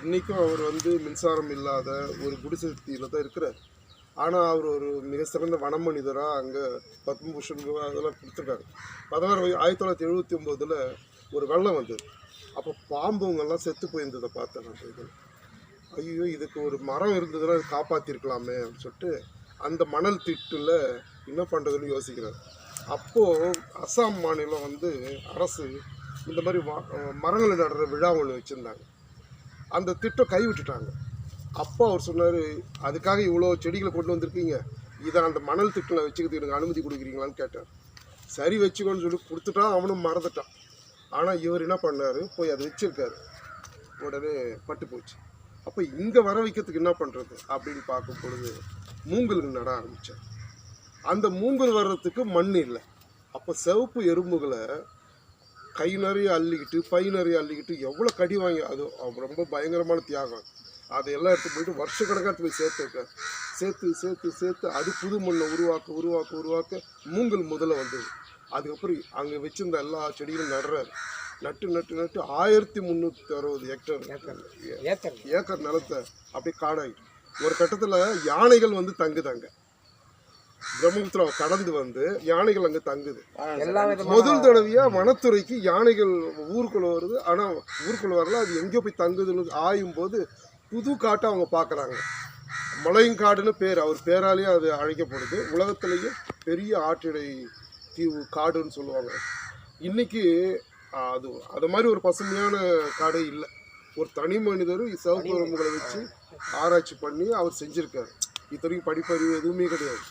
இன்றைக்கும் அவர் வந்து மின்சாரம் இல்லாத ஒரு குடிசத்தியில் தான் இருக்கிறார். ஆனால் அவர் ஒரு மிக சிறந்த வனமனிதராக அங்கே பத்மபூஷன் அதெல்லாம் கொடுத்துருக்காரு. பதினாறு ஆயிரத்தி தொள்ளாயிரத்தி எழுபத்தி ஒம்போதில் ஒரு வெள்ளம் வந்தது. அப்போ பாம்புங்கெல்லாம் செத்து போயிருந்ததை பார்த்தேன் நான் இதில் ஐயோ இதுக்கு ஒரு மரம் இருந்ததுன்னா காப்பாற்றிருக்கலாமே அப்படின்னு சொல்லிட்டு அந்த மணல் திட்டில் என்ன பண்ணுறதுன்னு யோசிக்கிறார். அப்போது அஸ்ஸாம் மாநிலம் வந்து அரசு இந்த மாதிரி மரங்களை நடுற விழா ஒன்று வச்சுருந்தாங்க. அந்த திட்டம் கைவிட்டுட்டாங்க. அப்போ அவர் சொன்னார் அதுக்காக இவ்வளோ செடிகளை கொண்டு வந்திருக்கீங்க. இதை அந்த மணல் திட்டில் வச்சுக்கிறதுக்கு எனக்கு அனுமதி கொடுக்குறீங்களான்னு கேட்டார். சரி வச்சுக்கோன்னு சொல்லி கொடுத்துட்டான் அவனும் மறந்துட்டான். ஆனால் இவர் என்ன பண்ணார் போய் அதை வச்சிருக்காரு. உடனே பட்டு போச்சு. அப்போ இங்கே வர வைக்கிறதுக்கு என்ன பண்ணுறது அப்படின்னு பார்க்கும் பொழுது மூங்கலுக்கு நட ஆரம்பித்தார் அந்த மூங்கல் வர்றதுக்கு மண் இல்லை. அப்போ சிவப்பு எறும்புகளை கை நிறைய அள்ளிக்கிட்டு பை நிறைய அள்ளிக்கிட்டு எவ்வளோ கடி வாங்கி அது ரொம்ப பயங்கரமான தியாகம். அதையெல்லாம் எடுத்து போயிட்டு வருஷக்கணக்காக போய் சேர்த்து வைக்க சேர்த்து சேர்த்து சேர்த்து அது புது மண்ணை உருவாக்க உருவாக்க உருவாக்க மூங்கல் முதல்ல வந்தது. அதுக்கப்புறம் அங்கே வச்சிருந்த எல்லா செடிகளும் நடுறாரு. நட்டு நட்டு நட்டு ஆயிரத்தி முந்நூற்றி அறுபது ஹெக்டர் ஏக்கர். ஏக்கர். நிலத்தை அப்படியே காடாயிட்டு ஒரு கட்டத்தில் யானைகள் வந்து தங்குதாங்க பிரம்மபுத்திராவை கடந்து வந்து யானைகள் அங்கே தங்குது. முதல் தடவையா வனத்துறைக்கு யானைகள் ஊருக்குள்ள வருது. ஆனா ஊருக்குள்ள வரல அது எங்கேயோ போய் தங்குதுன்னு ஆயும் போது புது காட்டை அவங்க பார்க்கறாங்க. மலையங்காடுன்னு பேர் அவர் பேராலேயே அது அழைக்கப்படுது. உலகத்திலேயே பெரிய ஆட்டிடை தீவு காடுன்னு சொல்லுவாங்க. இன்னைக்கு அது அது மாதிரி ஒரு பசுமையான காடே இல்லை. ஒரு தனி மனிதர். சிவப்பு வச்சு ஆராய்ச்சி பண்ணி அவர் செஞ்சிருக்காரு. இத்தனைக்கும் படிப்பறிவு எதுவுமே கிடையாது.